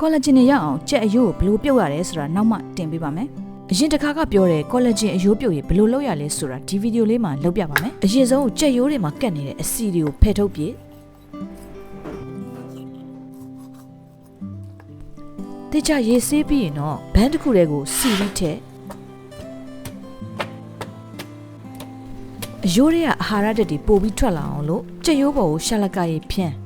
ကောလာဂျင်တွေရအောင်ကြက်အယိုးကိုဘယ်လိုပြုတ်ရတယ်ဆိုတာနောက်မှတင်ပေးပါမယ်အရင်တစ်ခါကပြောတဲ့ကောလာဂျင်အယိုးပြုတ်ရေဘယ်လိုလုပ်ရလဲဆိုတာဒီဗီဒီယိုလေးမှာလုပ်ပြပါမယ်အရင်ဆုံးကြက်ရိုးတွေမှာကတ်နေတဲ့အစီတွေကိုဖယ်ထုတ်ပြတေချာရေးဆေးပြီးရင်တော့ဘန်းတစ်ခုတည်းကိုစီပြီးထည့်အယိုးတွေကအာဟာရဓာတ်တွေပို့ပြီးထွက်လာအောင်လို့ကြက်ရိုးပေါ်ကိုရှာလကရေးဖြန်း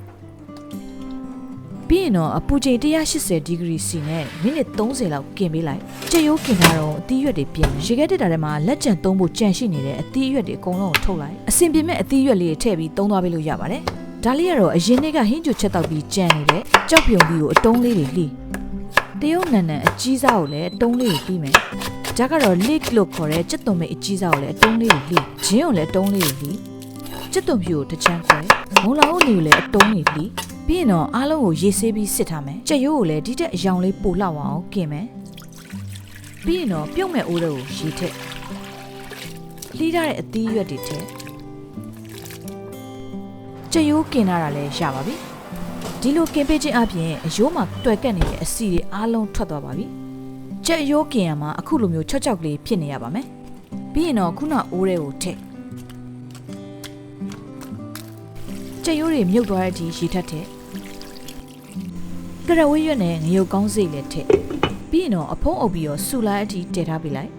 ပြီးရင်တော့အပူချိန်180ဒီဂရီစီနဲ့မိနစ်30လောက်ကင်ပေးလိုက်ကြက်ရိုးကင်ထားတော့အသီးရွက်တွေပြင်ရေခဲတက်တာထဲမှာလက်ကျန်သုံးဖို့ကြံရှိနေတဲ့အသီးရွက်တွေအကုန်လုံးကိုထုတ်လိုက်အစင်ပြင်မဲ့အသီးရွက်လေးတွေထည့်ပြီးသုံးသွားပေးလို့ရပါတယ်ဒါလေးကတော့အရင်နေ့ကဟင်းကျူချက်တောက်ပြီးကြံနေတဲ့ကြောက်ပြုံကြီးကိုအတုံးလေးတွေလှီးတရုတ်နန်နန်အကြီးစားကိုလည်းအတုံးလေးတွေလှီးမယ်ဒါကတော့ leek လို့ခေါ်တဲ့ကြက်သွန်မိတ်အကြီးစားကိုလည်းအတုံးလေးတွေလှီးဂျင်းကိုလည်းအတုံးလေးတွေလှီးကြက်သွန်ဖြူကိုတစ်ချမ်းခွဲမုံလာဦးနေကိုလည်းအတုံးတွေလှီး ပြီးရင်တော့အားလုံးကိုရေဆေးပြီးစစ်ထားမယ်ကြက်ရိုးကိုလည်းဒီတက်အယောင်လေးပို့လောက်အောင်กินမယ်ပြီးရင်တော့ပြုတ်မဲ့အိုးတွေကိုရေထည့်လှီးထားတဲ့အသီးရွက်တွေထည့်ကြက်ရိုးกินရတာလည်းရပါပြီဒီလိုกินပေးခြင်းအပြင်အယိုးမှာတွယ်ကပ်နေတဲ့အစီတွေအားလုံးထွက်သွားပါပြီကြက်ရိုးกินရမှာအခုလိုမျိုးချော့ချောက်ကလေးဖြစ်နေရပါမယ်ပြီးရင်တော့ခုနအိုးတွေကိုထည့် ကြက်ရိုးတွေမြုပ်သွားတဲ့အထိရေထက်ထည့်ကရဝေးရွက်နဲ့ငရုတ်ကောင်းစိတ်လည်းထည့်ပြီးရင်တော့အဖုံးအုပ်ပြီးတော့ဆူလာအထိတည်ထားပေးလိုက်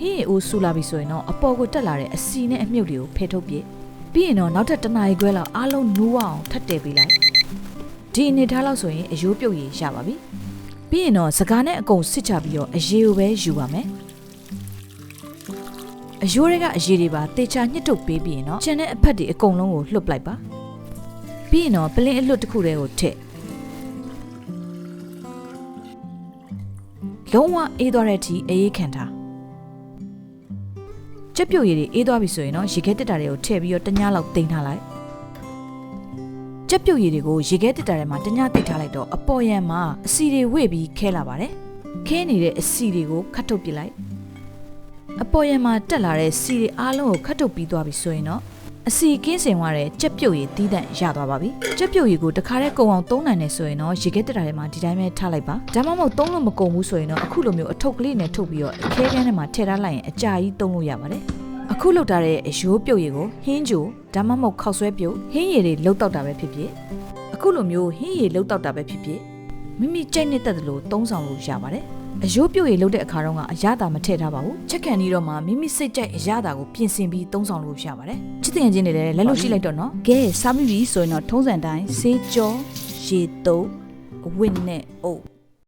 ဟင်းအိုးဆူလာပြီဆိုရင်တော့အပေါ်ကိုတက်လာတဲ့အစီနဲ့အမြုပ်တွေကိုဖယ်ထုတ်ပြစ်ပြီးရင်တော့နောက်ထပ်တစ်နာရီခွဲလောက်အားလုံးနိုးအောင်ထပ်တည်ပေးလိုက်ဒီအနေထားလောက်ဆိုရင်အယိုးပြုတ်ရရပါပြီပြီးရင်တော့စကားနဲ့အကုန်စစ်ချပြီးတော့အရေကိုပဲယူပါမယ် အယိုးတွေကအရေတွေပါတေချာညှစ်ထုတ်ပေးပြီးရင်တော့ကျန်တဲ့အဖက်တွေအကုန်လုံးကိုလှုပ်လိုက်ပါပြီးရင်တော့ပလင်းအလွတ်တစ်ခုတည်းကိုထည့်လုံးဝအေးသွားတဲ့အထိအေးခံထားကြက်ပြုတ်ရည်တွေအေးသွားပြီဆိုရင်တော့ရေခဲတက်တာတွေကိုထည့်ပြီးတော့တညလောက်တင်ထားလိုက်ကြက်ပြုတ်ရည်တွေကိုရေခဲတက်တာထဲမှာတညတိတ်ထားလိုက်တော့အပေါ်ယံမှာအစီတွေဝေ့ပြီးခဲလာပါတယ်ခဲနေတဲ့အစီတွေကိုခတ်ထုတ်ပစ်လိုက် အပေါ်ယံမှာတက်လာတဲ့စီတွေအားလုံးကိုခတ်ထုတ်ပြီးသွားပြီဆိုရင်တော့အစီကင်းစင်သွားတဲ့ကြက်ပြုတ်ရည်တီးတန့်ရသွားပါပြီကြက်ပြုတ်ရည်ကိုတခါတည်းကုံအောင်သုံးနိုင်တယ်ဆိုရင်တော့ရေခဲတက်တာထဲမှာဒီတိုင်းပဲထားလိုက်ပါဒါမှမဟုတ်သုံးလို့မကုန်ဘူးဆိုရင်တော့အခုလိုမျိုးအထုပ်ကလေးနဲ့ထုတ်ပြီးတော့အခဲကန်းထဲမှာထည့်ထားလိုက်ရင်အကြာကြီးသုံးလို့ရပါတယ်အခုလောက်ထားတဲ့အရိုးပြုတ်ရည်ကိုဟင်းကြိုဒါမှမဟုတ်ခောက်ဆွဲပြုတ်ဟင်းရည်တွေလှုပ်တောက်တာပဲဖြစ်ဖြစ်အခုလိုမျိုးဟင်းရည်လှုပ်တောက်တာပဲဖြစ်ဖြစ်မိမိကြိုက်နေတဲ့တလို့သုံးဆောင်လို့ရပါတယ် အယိုးပြုတ်ရည်လုပ်တဲ့အခါတော့ကအရသာမထည့်ထားပါဘူးချက်ခံပြီးတော့မှမိမိစိတ်ကြိုက်အရသာကိုပြင်ဆင်ပြီးသုံးဆောင်လို့ရပါတယ်ချစ်တဲ့ငယ်ချင်းတွေလည်းလက်လို့ရှိလိုက်တော့နော်ကဲစားမိပြီဆိုရင်တော့ထုံးစံတိုင်းဆေးကြောရေတုပ်အဝတ်နဲ့အုပ်